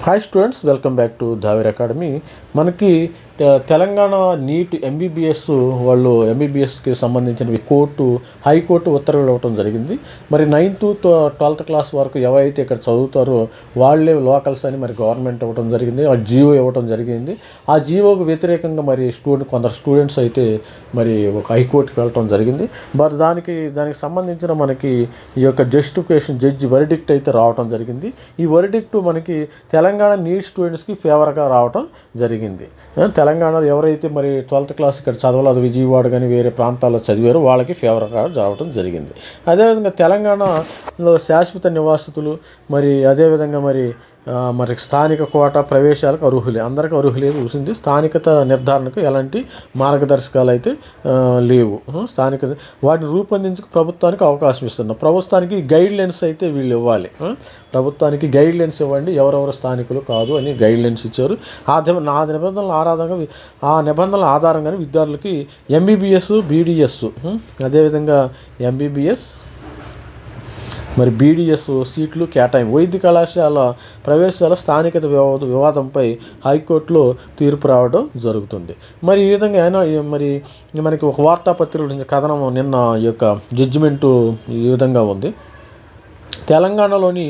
Hi students welcome back to Javer academy మనకి Telangana NEET MBBS వాళ్ళు ఎంబీబీఎస్కి సంబంధించిన కోర్టు హైకోర్టు ఉత్తర్వులు ఇవ్వడం జరిగింది. మరి నైన్త్ ట్వెల్త్ క్లాస్ వరకు ఎవరైతే ఇక్కడ చదువుతారో వాళ్ళే లోకల్స్ అని మరి గవర్నమెంట్ ఇవ్వడం జరిగింది. ఆ జియో ఇవ్వడం జరిగింది. ఆ జియోకు వ్యతిరేకంగా మరి స్టూడెంట్ కొందరు స్టూడెంట్స్ అయితే మరి ఒక హైకోర్టుకి వెళ్ళటం జరిగింది. మరి దానికి దానికి సంబంధించిన మనకి ఈ యొక్క జస్టిఫికేషన్ జడ్జి వరిడిక్ట్ అయితే రావటం జరిగింది. ఈ వరిడిక్ట్ మనకి తెలంగాణ నీట్ స్టూడెంట్స్కి ఫేవర్గా రావటం జరిగింది. తెలంగాణ తెలంగాణలో ఎవరైతే మరి ట్వెల్త్ క్లాస్ ఇక్కడ చదవలేదు విజయవాడ కానీ వేరే ప్రాంతాల్లో చదివారో వాళ్ళకి ఫేవర్గా రావటం జరిగింది. అదేవిధంగా తెలంగాణలో శాశ్వత నివాసితులు మరి అదేవిధంగా మరి మరి స్థానిక కోట ప్రవేశాలకు అర్హులే. అందరికీ అర్హులే చూసింది. స్థానికత నిర్ధారణకు ఎలాంటి మార్గదర్శకాలు అయితే లేవు. స్థానిక వాటిని రూపొందించక ప్రభుత్వానికి అవకాశం ఇస్తున్నాం ప్రభుత్వానికి గైడ్ లైన్స్ అయితే వీళ్ళు ఇవ్వాలి. ప్రభుత్వానికి గైడ్ లైన్స్ ఇవ్వండి. ఎవరెవరు స్థానికులు కాదు అని గైడ్ లైన్స్ ఇచ్చారు. ఆ ది- నిబంధనల ఆధారంగా ఆ నిబంధనల ఆధారంగానే విద్యార్థులకి ఎంబీబీఎస్ బీడీఎస్. అదేవిధంగా ఎంబీబీఎస్ మరి బీడీఎస్ సీట్లు కేటాయింపు వైద్య కళాశాల ప్రవేశాల స్థానికత వివాద వివాదంపై హైకోర్టులో తీర్పు రావడం జరుగుతుంది. మరి ఈ విధంగా అయినా మరి మనకి ఒక వార్తాపత్రిక నుంచి కథనం నిన్న ఈ యొక్క జడ్జిమెంటు ఈ విధంగా ఉంది. తెలంగాణలోని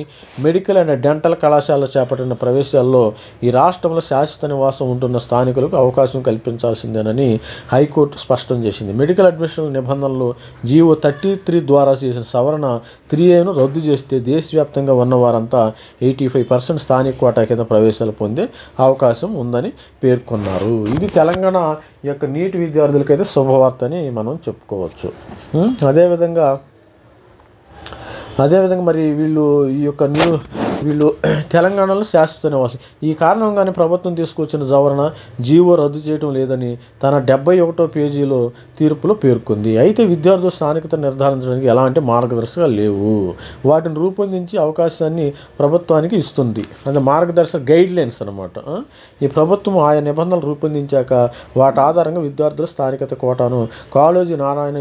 మెడికల్ అండ్ డెంటల్ కళాశాల చేపట్టిన ప్రవేశాల్లో ఈ రాష్ట్రంలో శాశ్వత నివాసం ఉంటున్న స్థానికులకు అవకాశం కల్పించాల్సిందేనని హైకోర్టు స్పష్టం చేసింది. మెడికల్ అడ్మిషన్ నిబంధనలు జీవో థర్టీ త్రీ ద్వారా చేసిన సవరణ త్రీ ఏను రద్దు చేస్తే దేశవ్యాప్తంగా ఉన్న వారంతా ఎయిటీ ఫైవ్ పర్సెంట్ స్థానిక కోటా కింద ప్రవేశాలు పొందే అవకాశం ఉందని పేర్కొన్నారు. ఇది తెలంగాణ యొక్క నీటి విద్యార్థులకైతే శుభవార్త అని మనం చెప్పుకోవచ్చు. అదేవిధంగా అదేవిధంగా మరి వీళ్ళు ఈ యొక్క న్యూ వీళ్ళు తెలంగాణలో శాశ్వత నివాసం ఈ కారణంగానే ప్రభుత్వం తీసుకొచ్చిన సవరణ జీవో రద్దు చేయడం లేదని తన డెబ్బై ఒకటో పేజీలో తీర్పులో పేర్కొంది. అయితే విద్యార్థులు స్థానికత నిర్ధారించడానికి ఎలాంటి మార్గదర్శకాలు లేవు. వాటిని రూపొందించి అవకాశాన్ని ప్రభుత్వానికి ఇస్తుంది. అంటే మార్గదర్శక గైడ్ లైన్స్ అనమాట ఈ ప్రభుత్వం ఆయా నిబంధనలు రూపొందించాక వాటి ఆధారంగా విద్యార్థుల స్థానికత కోటాను కాలేజీ నారాయణ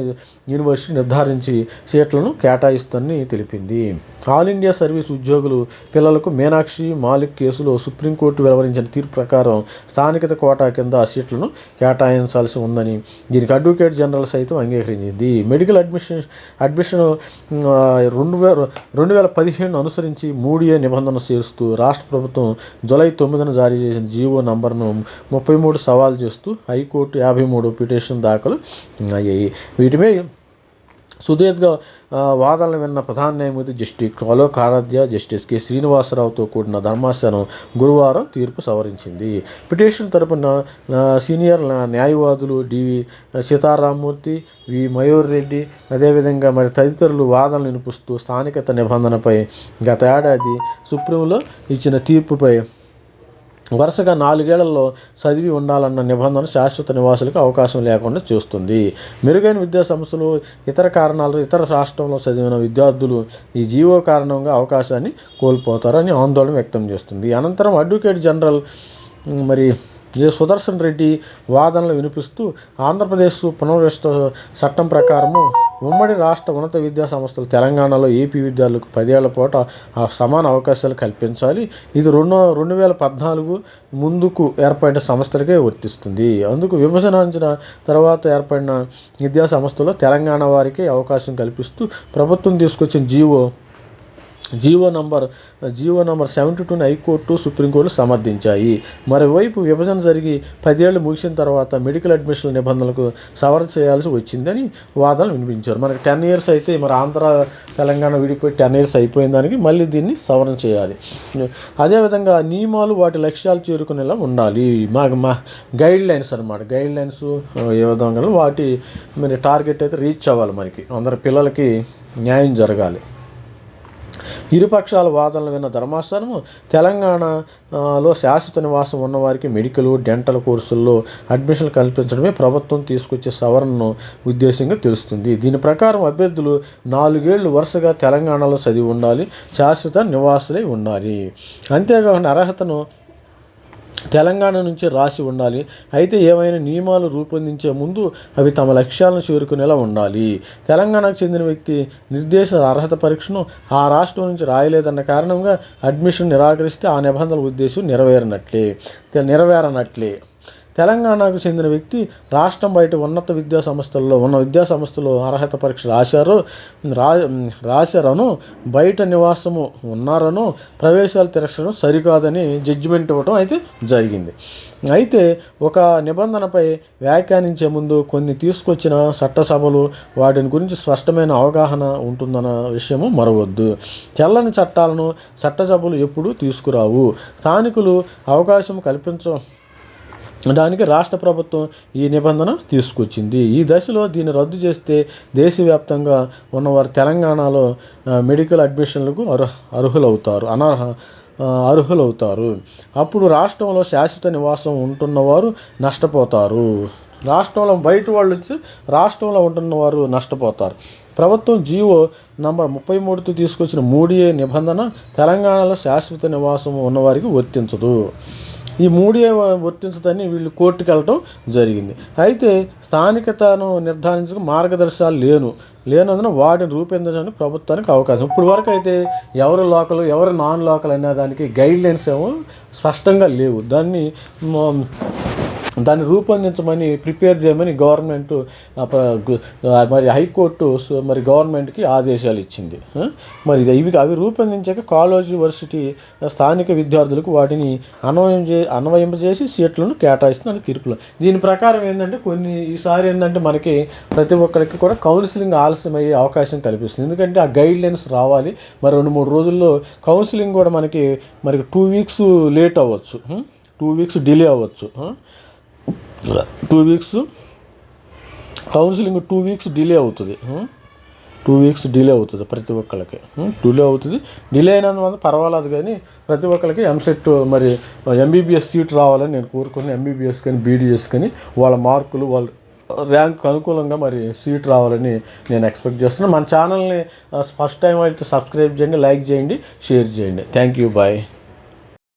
యూనివర్సిటీ నిర్ధారించి సీట్లను కేటాయిస్తుందని తెలిపింది. ఆల్ ఇండియా సర్వీస్ ఉద్యోగులు పిల్లలకు మీనాక్షి మాలిక్ కేసులో సుప్రీంకోర్టు వెలువరించిన తీర్పు ప్రకారం స్థానికత కోటా కింద ఆ సీట్లను కేటాయించాల్సి ఉందని దీనికి అడ్వకేట్ జనరల్ సైతం అంగీకరించింది. మెడికల్ అడ్మిషన్ అడ్మిషన్ రెండు వేల రెండు వేల పదిహేను అనుసరించి మూడు నిబంధన చేస్తూ రాష్ట్ర ప్రభుత్వం జూలై తొమ్మిదిన జారీ చేసిన జీవో నంబర్ను ముప్పై మూడు సవాల్ చేస్తూ హైకోర్టు యాభై మూడు పిటిషన్ దాఖలు అయ్యాయి. వీటిపై సుదీర్ఘ వాదనలు విన్న ప్రధాన న్యాయమూర్తి justice Alok Aradhe justice K. శ్రీనివాసరావుతో కూడిన ధర్మాసనం గురువారం తీర్పు సవరించింది. పిటిషన్ తరపున సీనియర్ న్యాయవాదులు డివి సీతారామూర్తి వి. మయూర్ రెడ్డి అదేవిధంగా మరి తదితరులు వాదనలు వినిపిస్తూ స్థానికత నిబంధనపై గత ఏడాది సుప్రీంలో ఇచ్చిన తీర్పుపై వరుసగా నాలుగేళ్ళలో చదివి ఉండాలన్న నిబంధన శాశ్వత నివాసులకు అవకాశం లేకుండా చేస్తుంది. మెరుగైన విద్యా సంస్థలు ఇతర కారణాలు ఇతర రాష్ట్రంలో చదివిన విద్యార్థులు ఈ జీవో కారణంగా అవకాశాన్ని కోల్పోతారని ఆందోళన వ్యక్తం చేస్తుంది. అనంతరం అడ్వకేట్ జనరల్ మరి ఏ సుదర్శన్ రెడ్డి వాదనలు వినిపిస్తూ ఆంధ్రప్రదేశ్ పునర్విష్ట చట్టం ప్రకారము ఉమ్మడి రాష్ట్ర ఉన్నత విద్యా సంస్థలు తెలంగాణలో ఏపీ విద్యార్థులకు పదేళ్ళ పూట సమాన అవకాశాలు కల్పించాలి. ఇది రెండు రెండు వేల పద్నాలుగు ముందుకు ఏర్పడిన సంస్థలకే వర్తిస్తుంది. అందుకు విభజనించిన తర్వాత ఏర్పడిన విద్యా సంస్థలో తెలంగాణ వారికి అవకాశం కల్పిస్తూ ప్రభుత్వం తీసుకొచ్చిన GO GO number GO number seventy టూని హైకోర్టు సుప్రీంకోర్టు సమర్థించాయి. మరోవైపు విభజన జరిగి పదేళ్ళు ముగిసిన తర్వాత మెడికల్ అడ్మిషన్ నిబంధనలకు సవరణ చేయాల్సి వచ్చిందని వాదనలు వినిపించారు. మనకి టెన్ ఇయర్స్ అయితే మరి ఆంధ్ర తెలంగాణ విడిపోయి టెన్ ఇయర్స్ అయిపోయిన దానికి మళ్ళీ దీన్ని సవరణ చేయాలి. అదేవిధంగా నియమాలు వాటి లక్ష్యాలు చేరుకునేలా ఉండాలి. మా మా గైడ్ లైన్స్ అనమాట గైడ్ లైన్స్ ఏ విధంగా వాటి మరి టార్గెట్ అయితే రీచ్ అవ్వాలి మనకి. అందరి పిల్లలకి న్యాయం జరగాలి. ఇరుపక్షాల వాదనలు విన్న ధర్మాసనము తెలంగాణలో శాశ్వత నివాసం ఉన్నవారికి మెడికల్ డెంటల్ కోర్సుల్లో అడ్మిషన్ కల్పించడమే ప్రభుత్వం తీసుకొచ్చే సవరణను ఉద్దేశంగా తెలుస్తుంది. దీని ప్రకారం అభ్యర్థులు నాలుగేళ్ళు వరుసగా తెలంగాణలో చదివి ఉండాలి శాశ్వత నివాసులై ఉండాలి. అంతేకాకుండా అర్హతను తెలంగాణ నుంచి రాసి ఉండాలి. అయితే ఏవైనా నియమాలు రూపొందించే ముందు అవి తమ లక్ష్యాలను చేరుకునేలా ఉండాలి. తెలంగాణకు చెందిన వ్యక్తి నిర్దేశ అర్హత పరీక్షను ఆ రాష్ట్రం నుంచి రాయలేదన్న కారణంగా అడ్మిషన్ నిరాకరిస్తే ఆ నిబంధనల ఉద్దేశం నెరవేరినట్లే. నెరవేరనట్లే. తెలంగాణకు చెందిన వ్యక్తి రాష్ట్రం బయట ఉన్నత విద్యా సంస్థల్లో ఉన్న విద్యా సంస్థలో అర్హత పరీక్ష రాశారు. రా రాశారను బయట నివాసము ఉన్నారను ప్రవేశాలు తిరగడం సరికాదని జడ్జిమెంట్ ఇవ్వడం అయితే జరిగింది. అయితే ఒక నిబంధనపై వ్యాఖ్యానించే ముందు కొన్ని తీసుకొచ్చిన చట్టసభలు వాటిని గురించి స్పష్టమైన అవగాహన ఉంటుందన్న విషయము మరవద్దు. చెల్లని చట్టాలను చట్టసభలు ఎప్పుడూ తీసుకురావు. స్థానికులు అవకాశం కల్పించ దానికి రాష్ట్ర ప్రభుత్వం ఈ నిబంధన తీసుకొచ్చింది. ఈ దశలో దీన్ని రద్దు చేస్తే దేశవ్యాప్తంగా ఉన్నవారు తెలంగాణలో మెడికల్ అడ్మిషన్లకు అర్హ అర్హులవుతారు అనర్హ అర్హులవుతారు. అప్పుడు రాష్ట్రంలో శాశ్వత నివాసం ఉంటున్నవారు నష్టపోతారు. రాష్ట్రంలో బయట వాళ్ళు వచ్చి రాష్ట్రంలో ఉంటున్నవారు నష్టపోతారు. ప్రభుత్వం జీవో నంబర్ ముప్పై మూడుతో తీసుకొచ్చిన మూడిఏ నిబంధన తెలంగాణలో శాశ్వత నివాసం ఉన్నవారికి వర్తించదు. ఈ మూడే వర్తించదని వీళ్ళు కోర్టుకు వెళ్ళటం జరిగింది. అయితే స్థానికతను నిర్ధారించక మార్గదర్శకాలు లేను. లేనందున వాటిని రూపొందించడానికి ప్రభుత్వానికి అవకాశం. ఇప్పుడు వరకు అయితే ఎవరు లోకల్ ఎవరు నాన్ లోకల్ అనే దానికి గైడ్ లైన్స్ ఏమో స్పష్టంగా లేవు. దాన్ని దాన్ని రూపొందించమని ప్రిపేర్ చేయమని గవర్నమెంట్ మరి హైకోర్టు మరి గవర్నమెంట్కి ఆదేశాలు ఇచ్చింది. మరి ఇవి అవి రూపొందించాక కాలేజ్ యూనివర్సిటీ స్థానిక విద్యార్థులకు వాటిని అన్వయం చే అన్వయింపజేసి సీట్లను కేటాయిస్తున్నారు తీర్పులో. దీని ప్రకారం ఏంటంటే కొన్ని ఈసారి ఏంటంటే మనకి ప్రతి ఒక్కరికి కూడా కౌన్సిలింగ్ ఆలస్యం అయ్యే అవకాశం కల్పిస్తుంది. ఎందుకంటే ఆ గైడ్ లైన్స్ రావాలి. మరి రెండు మూడు రోజుల్లో కౌన్సిలింగ్ కూడా మనకి మరి టూ వీక్స్ లేట్ అవ్వచ్చు. టూ వీక్స్ డిలే అవ్వచ్చు. Two weeks counselling two weeks delay అవుతుంది. టూ వీక్స్ డిలే అవుతుంది ప్రతి ఒక్కరికి డిలే hmm? అవుతుంది. డిలే అయినందువల్ల పర్వాలేదు కానీ ప్రతి ఒక్కరికి ఎంసెట్ మరి ఎంబీబీఎస్ సీట్ రావాలని నేను కోరుకుని ఎంబీబీఎస్ కానీ బీడీఎస్ కానీ వాళ్ళ మార్కులు వాళ్ళ ర్యాంక్ అనుకూలంగా మరి సీట్ రావాలని నేను ఎక్స్పెక్ట్ చేస్తున్నాను. మన ఛానల్ని ఫస్ట్ టైం అయితే సబ్స్క్రైబ్ చేయండి లైక్ చేయండి షేర్ చేయండి. Thank you bye